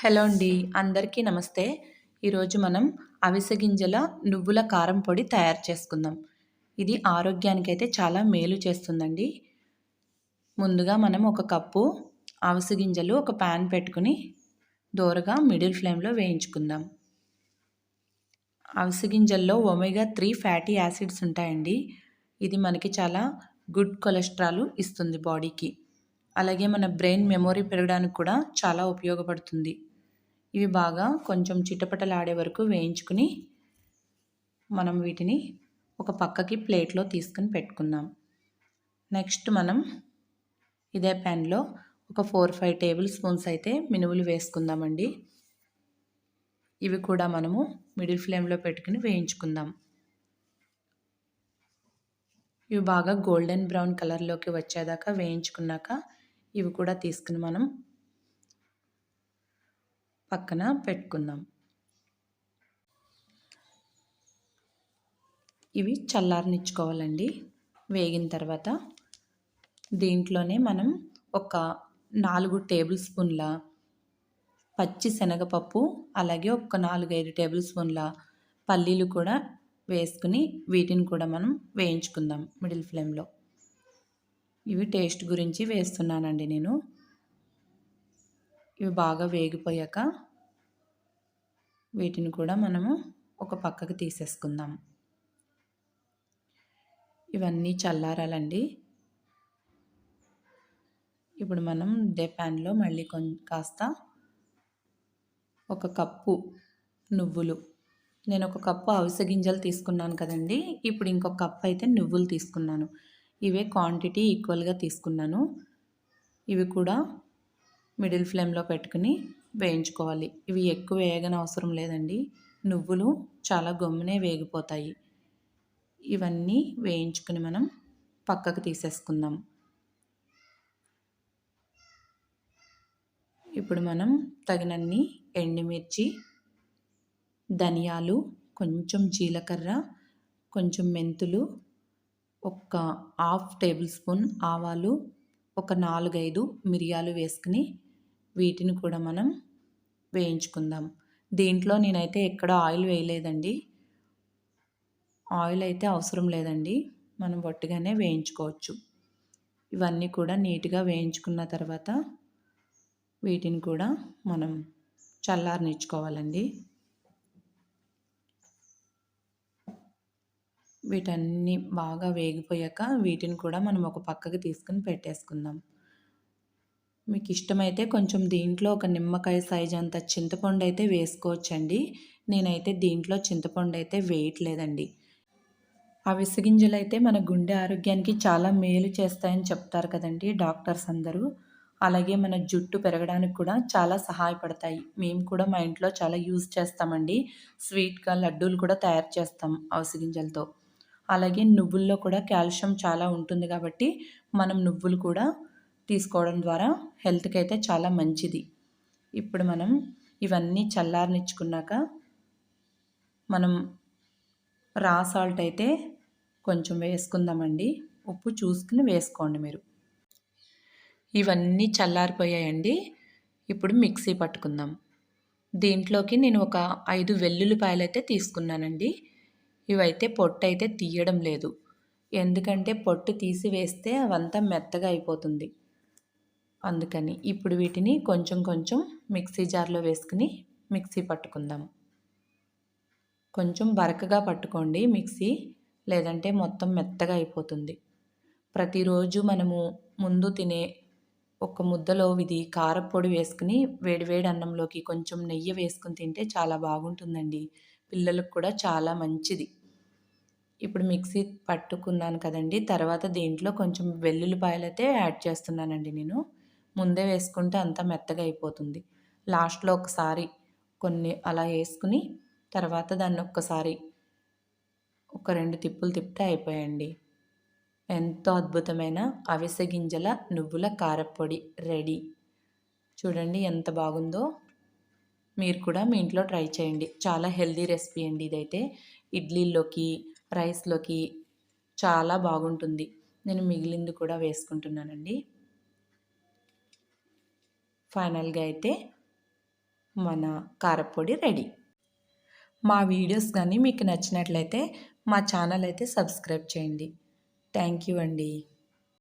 Hello అండి అందరికీ నమస్తే. ఈరోజు మనం అవిసె గింజల నువ్వుల కారం పొడి తయారు చేసుకుందాం. ఇది ఆరోగ్యానికి అయితే చాలా మేలు చేస్తుందండి. ముందుగా మనం ఒక కప్పు అవిసె గింజలు ఒక ప్యాన్ పెట్టుకుని దోరగా మిడిల్ ఫ్లేమ్లో వేయించుకుందాం. అవిసె గింజల్లో ఒమేగా త్రీ ఫ్యాటీ యాసిడ్స్ ఉంటాయండి. ఇది మనకి చాలా గుడ్ కొలెస్ట్రాల్ ఇస్తుంది బాడీకి. అలాగే మన బ్రెయిన్ మెమొరీ పెరగడానికి కూడా చాలా ఉపయోగపడుతుంది. ఇవి బాగా కొంచెం చిటపటలాడే వరకు వేయించుకుని మనం వీటిని ఒక పక్కకి ప్లేట్లో తీసుకుని పెట్టుకుందాం. నెక్స్ట్ మనం ఇదే ప్యాన్లో ఒక ఫోర్ ఫైవ్ టేబుల్ స్పూన్స్ అయితే మినువులు వేసుకుందామండి. ఇవి కూడా మనము మిడిల్ ఫ్లేమ్లో పెట్టుకుని వేయించుకుందాం. ఇవి బాగా గోల్డెన్ బ్రౌన్ కలర్లోకి వచ్చేదాకా వేయించుకున్నాక ఇవి కూడా తీసుకుని మనం పక్కన పెట్టుకుందాం. ఇవి చల్లారనిచ్చుకోవాలండి. వేగిన తర్వాత దీంట్లోనే మనం ఒక నాలుగు టేబుల్ స్పూన్ల పచ్చి శనగపప్పు అలాగే ఒక నాలుగైదు టేబుల్ స్పూన్ల పల్లీలు కూడా వేసుకుని వీటిని కూడా మనం వేయించుకుందాం మిడిల్ ఫ్లేమ్లో. ఇవి టేస్ట్ గురించి వేస్తున్నానండి నేను. ఇవి బాగా వేగిపోయాక వీటిని కూడా మనము ఒక పక్కకు తీసేసుకుందాం. ఇవన్నీ చల్లారాలండి. ఇప్పుడు మనం డే ప్యాన్లో మళ్ళీ కొం కాస్త ఒక కప్పు నువ్వులు. నేను ఒక కప్పు అవిసె గింజలు తీసుకున్నాను కదండి. ఇప్పుడు ఇంకొక కప్పు అయితే నువ్వులు తీసుకున్నాను. ఇవే క్వాంటిటీ ఈక్వల్గా తీసుకున్నాను. ఇవి కూడా మిడిల్ ఫ్లేమ్లో పెట్టుకుని వేయించుకోవాలి. ఇవి ఎక్కువ వేయగన అవసరం లేదండి. నువ్వులు చాలా గమ్మునే వేగిపోతాయి. ఇవన్నీ వేయించుకుని మనం పక్కకు తీసేసుకుందాం. ఇప్పుడు మనం తగినన్ని ఎండుమిర్చి ధనియాలు కొంచెం జీలకర్ర కొంచెం మెంతులు ఒక హాఫ్ టేబుల్ స్పూన్ ఆవాలు ఒక నాలుగైదు మిరియాలు వేసుకుని వీటిని కూడా మనం వేయించుకుందాం. దీంట్లో నేనైతే ఎక్కడ ఆయిల్ వేయలేదండి. ఆయిల్ అయితే అవసరం లేదండి. మనం వట్టిగానే వేయించుకోవచ్చు. ఇవన్నీ కూడా నీట్గా వేయించుకున్న తర్వాత వీటిని కూడా మనం చల్లారనిచ్చుకోవాలండి. వీటన్ని బాగా వేగిపోయాక వీటిని కూడా మనం ఒక పక్కకి తీసుకుని పెట్టేసుకుందాం. మీకు ఇష్టమైతే కొంచెం దీంట్లో ఒక నిమ్మకాయ సైజ్ అంత చింతపండు అయితే వేసుకోవచ్చండి. నేనైతే దీంట్లో చింతపండు అయితే వేయట్లేదండి. ఆ విసిగింజలు అయితే మన గుండె ఆరోగ్యానికి చాలా మేలు చేస్తాయని చెప్తారు కదండి డాక్టర్స్ అందరూ. అలాగే మన జుట్టు పెరగడానికి కూడా చాలా సహాయపడతాయి. మేము కూడా మా ఇంట్లో చాలా యూజ్ చేస్తామండి. స్వీట్గా లడ్డూలు కూడా తయారు చేస్తాం అవసిగింజలతో అలాగే నువ్వుల్లో కూడా కాల్షియం చాలా ఉంటుంది కాబట్టి మనం నువ్వులు కూడా తీసుకోవడం ద్వారా హెల్త్కి అయితే చాలా మంచిది. ఇప్పుడు మనం ఇవన్నీ చల్లారనిచ్చుకున్నాక మనం రా సాల్ట్ అయితే కొంచెం వేసుకుందామండి. ఉప్పు చూసుకుని వేసుకోండి మీరు. ఇవన్నీ చల్లారిపోయాయండి. ఇప్పుడు మిక్సీ పట్టుకుందాం. దీంట్లోకి నేను ఒక ఐదు వెల్లుల్లిపాయలు అయితే తీసుకున్నానండి. ఇవైతే పొట్టు అయితే తీయడం లేదు. ఎందుకంటే పొట్టు తీసి వేస్తే అవంతా మెత్తగా అయిపోతుంది. అందుకని ఇప్పుడు వీటిని కొంచెం కొంచెం మిక్సీ జార్లో వేసుకుని మిక్సీ పట్టుకుందాం. కొంచెం బరకగా పట్టుకోండి మిక్సీ లేదంటే మొత్తం మెత్తగా అయిపోతుంది. ప్రతిరోజు మనము ముందు తినే ఒక ముద్దలో ఇది కారపొడి వేసుకుని వేడివేడి అన్నంలోకి కొంచెం నెయ్యి వేసుకుని తింటే చాలా బాగుంటుందండి. పిల్లలకు కూడా చాలా మంచిది. ఇప్పుడు మిక్సీ పట్టుకున్నాను కదండి. తర్వాత దీంట్లో కొంచెం వెల్లుల్లిపాయలు అయితే యాడ్ చేస్తున్నానండి నేను. ముందే వేసుకుంటే అంత మెత్తగా అయిపోతుంది. లాస్ట్లో ఒకసారి కొన్ని అలా వేసుకుని తర్వాత దాన్ని ఒక్కసారి ఒక రెండు తిప్పులు తిప్పితే అయిపోయండి. ఎంతో అద్భుతమైన అవిసె గింజల నువ్వుల కారపొడి రెడీ. చూడండి ఎంత బాగుందో. మీరు కూడా మీ ఇంట్లో ట్రై చేయండి. చాలా హెల్దీ రెసిపీ అండి ఇదైతే. ఇడ్లీలోకి రైస్లోకి చాలా బాగుంటుంది. నేను మిగిలింది కూడా వేసుకుంటున్నానండి. ఫైనల్గా అయితే మన కారపొడి రెడీ. మా వీడియోస్ కానీ మీకు నచ్చినట్లయితే మా ఛానల్ అయితే సబ్స్క్రైబ్ చేయండి. థ్యాంక్ యూ అండి.